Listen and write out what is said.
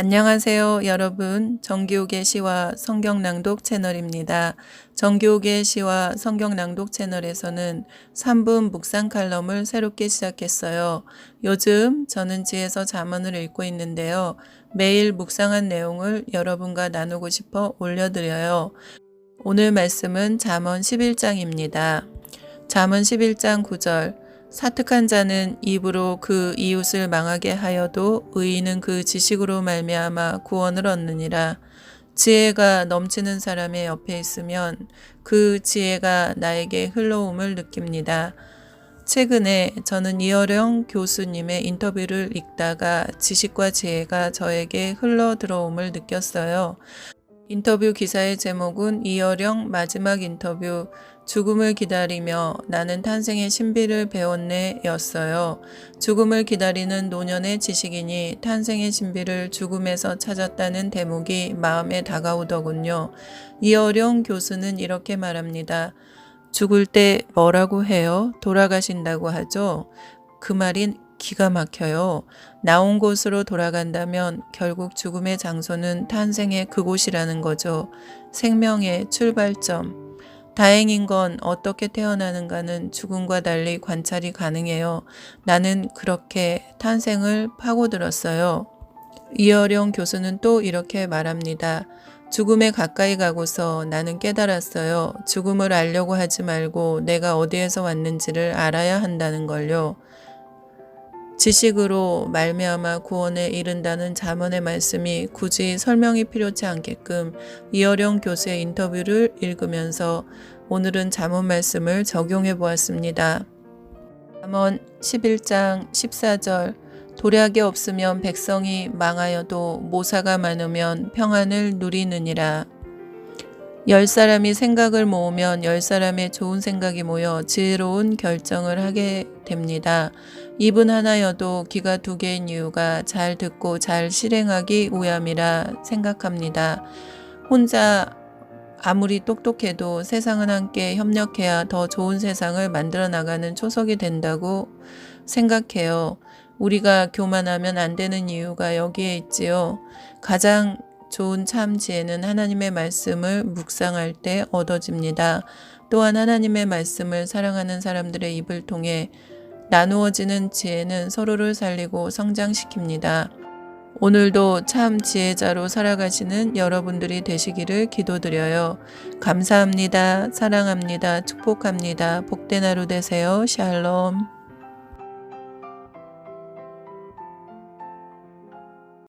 안녕하세요, 여러분. 정기옥의 시와 성경낭독 채널입니다. 정기옥의 시와 성경낭독 채널에서는 3분 묵상 칼럼을 새롭게 시작했어요. 요즘 저는 지에서 잠언을 읽고 있는데요. 매일 묵상한 내용을 여러분과 나누고 싶어 올려드려요. 오늘 말씀은 잠언 11장입니다. 잠언 11장 9절 사특한 자는 입으로 그 이웃을 망하게 하여도 의인은 그 지식으로 말미암아 구원을 얻느니라. 지혜가 넘치는 사람의 옆에 있으면 그 지혜가 나에게 흘러옴을 느낍니다. 최근에 저는 이어령 교수님의 인터뷰를 읽다가 지식과 지혜가 저에게 흘러 들어옴을 느꼈어요. 인터뷰 기사의 제목은 이어령 마지막 인터뷰 죽음을 기다리며 나는 탄생의 신비를 배웠네 였어요. 죽음을 기다리는 노년의 지식인이 탄생의 신비를 죽음에서 찾았다는 대목이 마음에 다가오더군요. 이어령 교수는 이렇게 말합니다. 죽을 때 뭐라고 해요? 돌아가신다고 하죠? 그 말이 기가 막혀요. 나온 곳으로 돌아간다면 결국 죽음의 장소는 탄생의 그곳이라는 거죠. 생명의 출발점. 다행인 건 어떻게 태어나는가는 죽음과 달리 관찰이 가능해요. 나는 그렇게 탄생을 파고들었어요. 이어령 교수는 또 이렇게 말합니다. 죽음에 가까이 가고서 나는 깨달았어요. 죽음을 알려고 하지 말고 내가 어디에서 왔는지를 알아야 한다는 걸요. 지식으로 말미암아 구원에 이른다는 자문의 말씀이 굳이 설명이 필요치 않게끔 이어령 교수의 인터뷰를 읽으면서 오늘은 자문 말씀을 적용해 보았습니다. 잠언 11장 14절 도략이 없으면 백성이 망하여도 모사가 많으면 평안을 누리느니라. 열 사람이 생각을 모으면 열 사람의 좋은 생각이 모여 지혜로운 결정을 하게 됩니다. 입은 하나여도 귀가 두 개인 이유가 잘 듣고 잘 실행하기 위함이라 생각합니다. 혼자 아무리 똑똑해도 세상은 함께 협력해야 더 좋은 세상을 만들어 나가는 초석이 된다고 생각해요. 우리가 교만하면 안 되는 이유가 여기에 있지요. 가장 좋은 참 지혜는 하나님의 말씀을 묵상할 때 얻어집니다. 또한 하나님의 말씀을 사랑하는 사람들의 입을 통해 나누어지는 지혜는 서로를 살리고 성장시킵니다. 오늘도 참 지혜자로 살아가시는 여러분들이 되시기를 기도드려요. 감사합니다. 사랑합니다. 축복합니다. 복된 하루 되세요. 샬롬.